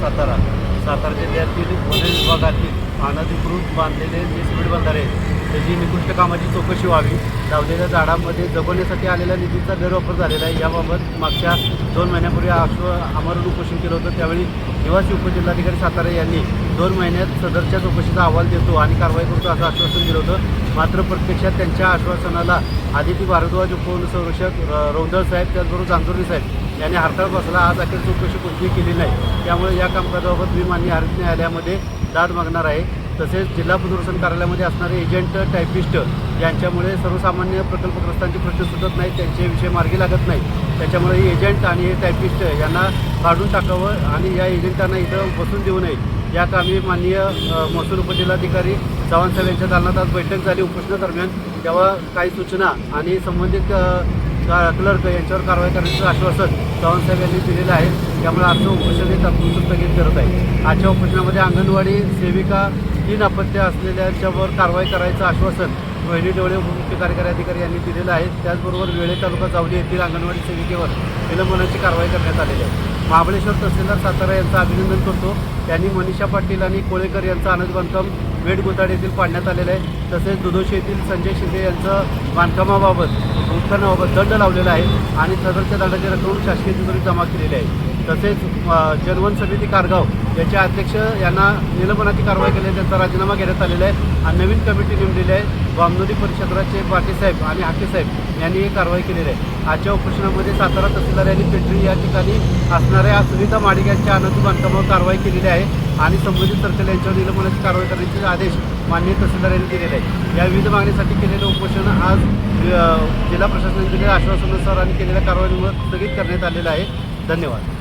सातारा. सातारा जिल्ह्यातील वन विभागातील अनधिकृत बांधलेले जे सिमेंट बंधारे त्याची निकृष्ट कामाची चौकशी व्हावी लावलेल्या झाडामध्ये जगवण्यासाठी आलेल्या निधीचा गैरवापर झालेला आहे. याबाबत मागच्या दोन महिन्यापूर्वी आश्व आमरण उपोषण केलं होतं. त्यावेळी निवासी उपजिल्हाधिकारी सातारा यांनी दोन महिन्यात सदरच्या चौकशीचा अहवाल देतो आणि कारवाई करतो असं आश्वासन दिलं होतं. मात्र प्रत्यक्षात त्यांच्या आश्वासनाला आदिती भारद्वाज उपवनसंरक्षक र- रौदळ साहेब त्याचबरोबर जांजुर्ली साहेब यांनी हरताळ बसला. आज अखेर चौकशी कोणतीही केली नाही. त्यामुळे या कामकाजाबाबत मी मान्य हरित न्यायालयामध्ये दाद मागणार आहे. तसेच जिल्हा प्रदूषण कार्यालयामध्ये असणारे एजंट टायपिस्ट यांच्यामुळे सर्वसामान्य प्रकल्पग्रस्तांचे प्रश्न सुटत नाहीत त्यांचे विषय मार्गी लागत नाही त्याच्यामुळे हे एजंट आणि हे टायपिस्ट यांना काढून टाकावं आणि या एजंटांना इथं बसून देऊ नये. या कामी माननीय महसूल उपजिल्हाधिकारी चव्हाण साहेब यांच्या दालनात आज बैठक झाली. उपोषणादरम्यान तेव्हा काही सूचना आणि संबंधित क्लर्क यांच्यावर कारवाई करण्याचं आश्वासन चव्हाणसाहेब यांनी दिलेलं आहे. त्यामुळे आजचं उपोषण हे तात्पुरतं स्थगित करत आहे. आजच्या उपोषणामध्ये अंगणवाडी सेविका तीन अपत्य असलेल्यांच्यावर कारवाई करायचं आश्वासन रोहिणी डोळे उपमुख्य कार्यकारी अधिकारी यांनी दिलेलं आहे. त्याचबरोबर वेळे तालुका जावली येथील अंगणवाडी सेविकेवर निलंबनाची कारवाई करण्यात आलेली आहे. महाबळेश्वर तहसीलदार सातारा यांचं अभिनंदन करतो. त्यांनी मनीषा पाटील आणि कोळेकर यांचं अनंत बांधकाम वेड गोताड येथील पाडण्यात आलेलं आहे. तसेच दुधोशी येथील संजय शिंदे यांचं बांधकामाबाबत उत्खननाबाबत दंड लावलेला आहे आणि सदरच्या दंडाची रक्कम शासकीय तिजोरीत जमा केलेली आहे. तसेच जनवन समिती कारगाव याचे अध्यक्ष यांना निलंबनाची कारवाई केली त्यांचा राजीनामा घेण्यात आलेला आहे. आणि नवीन कमिटी नेमलेली आहे. वामनोली परिषदराचे पाटीसाहेब आणि हाकेसाहेब यांनी ही कारवाई केलेली आहे. आजच्या उपोषणामध्ये सातारा तहसीलदार यांनी पेटरी या ठिकाणी असणाऱ्या सुविधा माडिक यांच्या अनंत बांधकामावर कारवाई केलेली आहे. आणि संबंधित सरकार यांच्यावर निलंबनाची कारवाई करण्याचे आदेश माननीय तहसीलदार यांनी दिलेले आहे या विविध मागणीसाठी केलेलं उपोषण आज जिल्हा प्रशासनाने दिलेल्या आश्वासनानुसार आणि केलेल्या कारवाईमुळे स्थगित करण्यात आलेलं आहे. धन्यवाद.